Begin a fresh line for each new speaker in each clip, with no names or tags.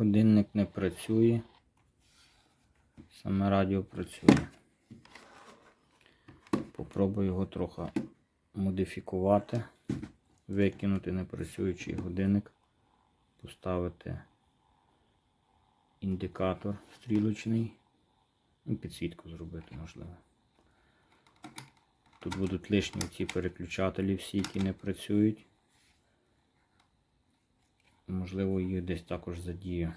Годинник не працює. Саме радіо працює. Попробую його трохи модифікувати, викинути непрацюючий годинник, поставити індикатор стрілочний і підсвітку зробити можливо. Тут будуть лишні ці переключателі, всі, які не працюють. Можливо, її десь також задію.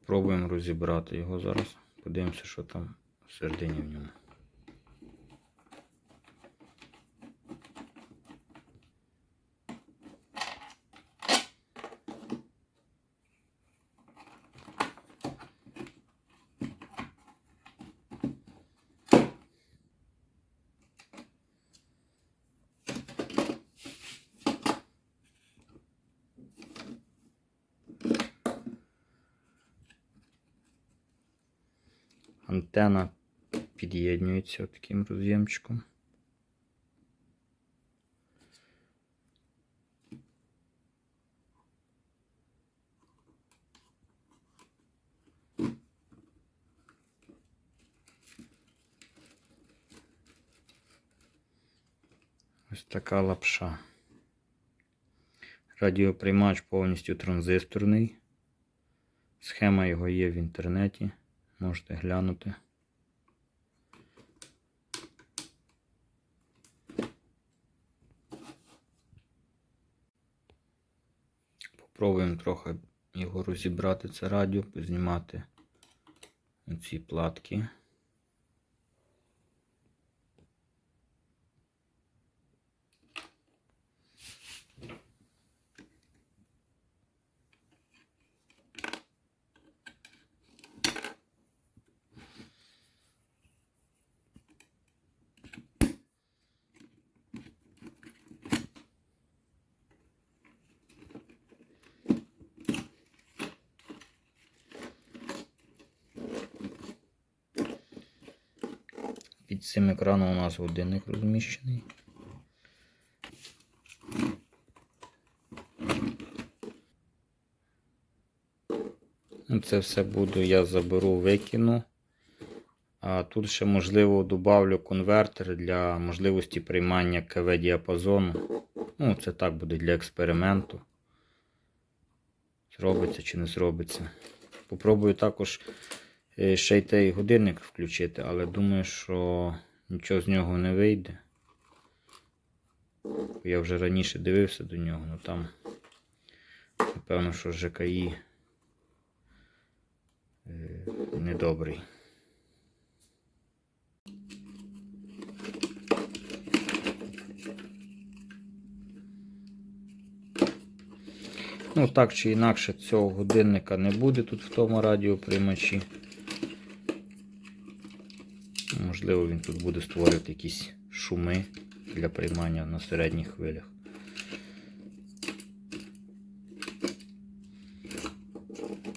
Попробуємо розібрати його зараз. Подивимося, що там всередині в ньому. Антена під'єднюється таким роз'ємчиком. Ось така лапша. Радіоприймач повністю транзисторний. Схема його є в інтернеті. Можете глянути. Попробуємо трохи його розібрати, це радіо, познімати ці платки. Під цим екраном у нас годинник розміщений. Ну, Це все буду, я заберу, викину. А тут ще, можливо, додавлю конвертер для можливості приймання КВ діапазону. Ну, це так буде для експерименту. Зробиться чи не зробиться. Попробую також ще й той годинник включити, але думаю, що нічого з нього не вийде. Я вже раніше дивився до нього, але там, напевно, що ЖКІ е, недобрий. Ну, так чи інакше, цього годинника не буде тут в тому радіоприймачі. Можливо, він тут буде створювати якісь шуми для приймання на середніх хвилях.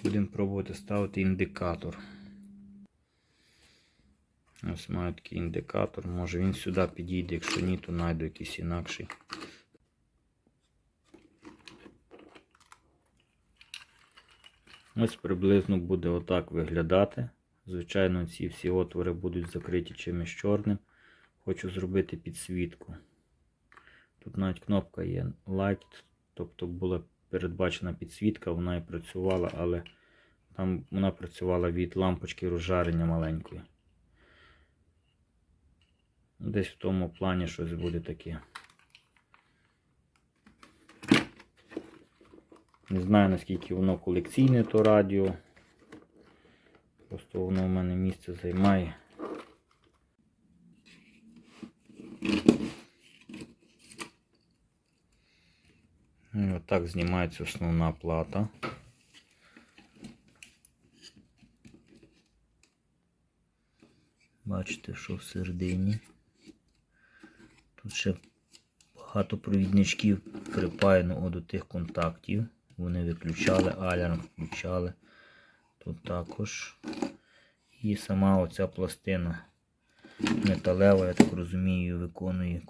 Будемо пробувати ставити індикатор. Ось маю такий індикатор. Може він сюди підійде, якщо ні, то знайду якийсь інакший. Ось приблизно буде отак виглядати. Звичайно, ці всі отвори будуть закриті чимось чорним. Хочу зробити підсвітку. Тут навіть кнопка є Light, тобто була передбачена підсвітка, вона і працювала, але там вона працювала від лампочки розжарення маленької. Десь в тому плані щось буде таке. Не знаю наскільки воно колекційне то радіо. Просто воно в мене місце займає. І отак знімається основна плата. Бачите, що всередині. Тут ще багато провідничків припаяно до тих контактів. Вони виключали, алярм включали. Тут також. І сама оця пластина металева, я так розумію, виконує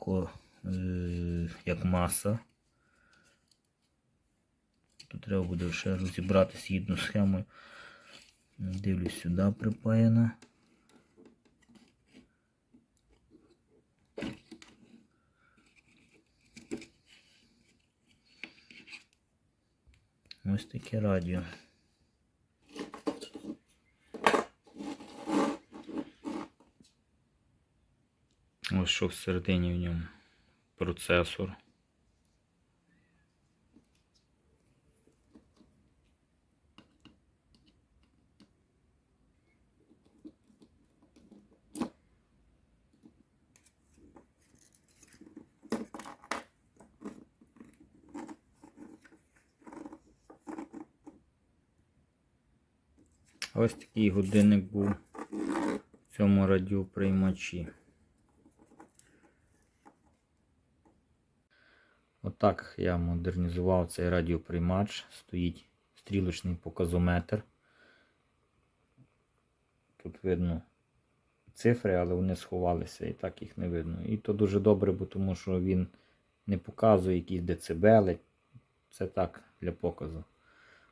е, як маса. Тут треба буде ще розібрати згідно схемою. Дивлюсь, сюди припаяно. Ось таке радіо. Ось що всередині в ньому процесор. Ось такий годинник був в цьому радіоприймачі. Отак я модернізував цей радіоприймач. Стоїть стрілочний показометр. Тут видно цифри, але вони сховалися і так їх не видно. І то дуже добре, бо тому що він не показує якісь децибели. Це так для показу.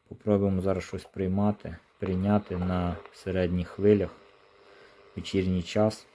Попробуємо зараз щось приймати, прийняти на середніх хвилях вечірній час.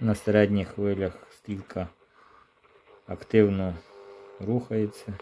На середніх хвилях стрілка активно рухається.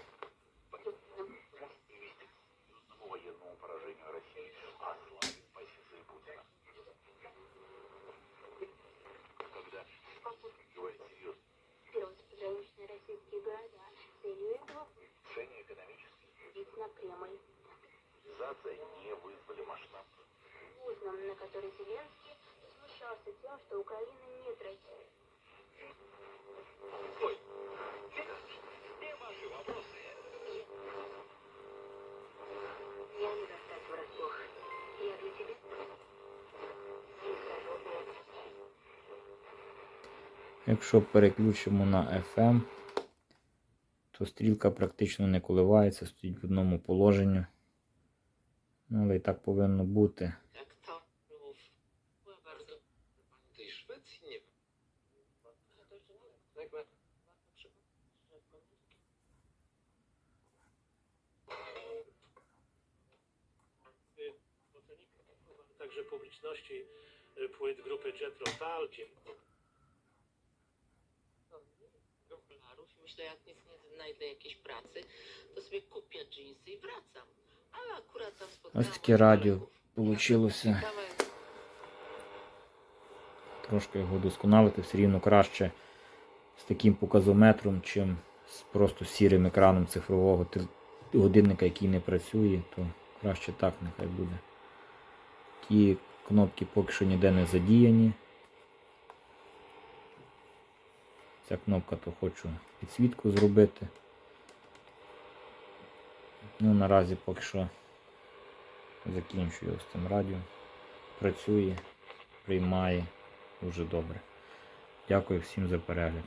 Якщо переключимо на FM, то стрілка практично не коливається, стоїть в одному положенні. Ну, але і так повинно бути.
Także publiczności płyt grupy Jet Rotal,
dolarów i myślę, jak nic nie znajdę jakiejś pracy, to sobie kupię dżinsy i wracam. Ale akurat tam spotkałam
Ось таке радіо получилося. Трошки його удосконалити, все рівно краще з таким показометром, чим з просто сірим екраном цифрового годинника, який не працює, то краще так нехай буде. Ті кнопки поки що ніде не задіяні. Ця кнопка то хочу підсвітку зробити. Ну, наразі поки що закінчую з цим радіо. Працює, приймає дуже добре. Дякую всім за перегляд.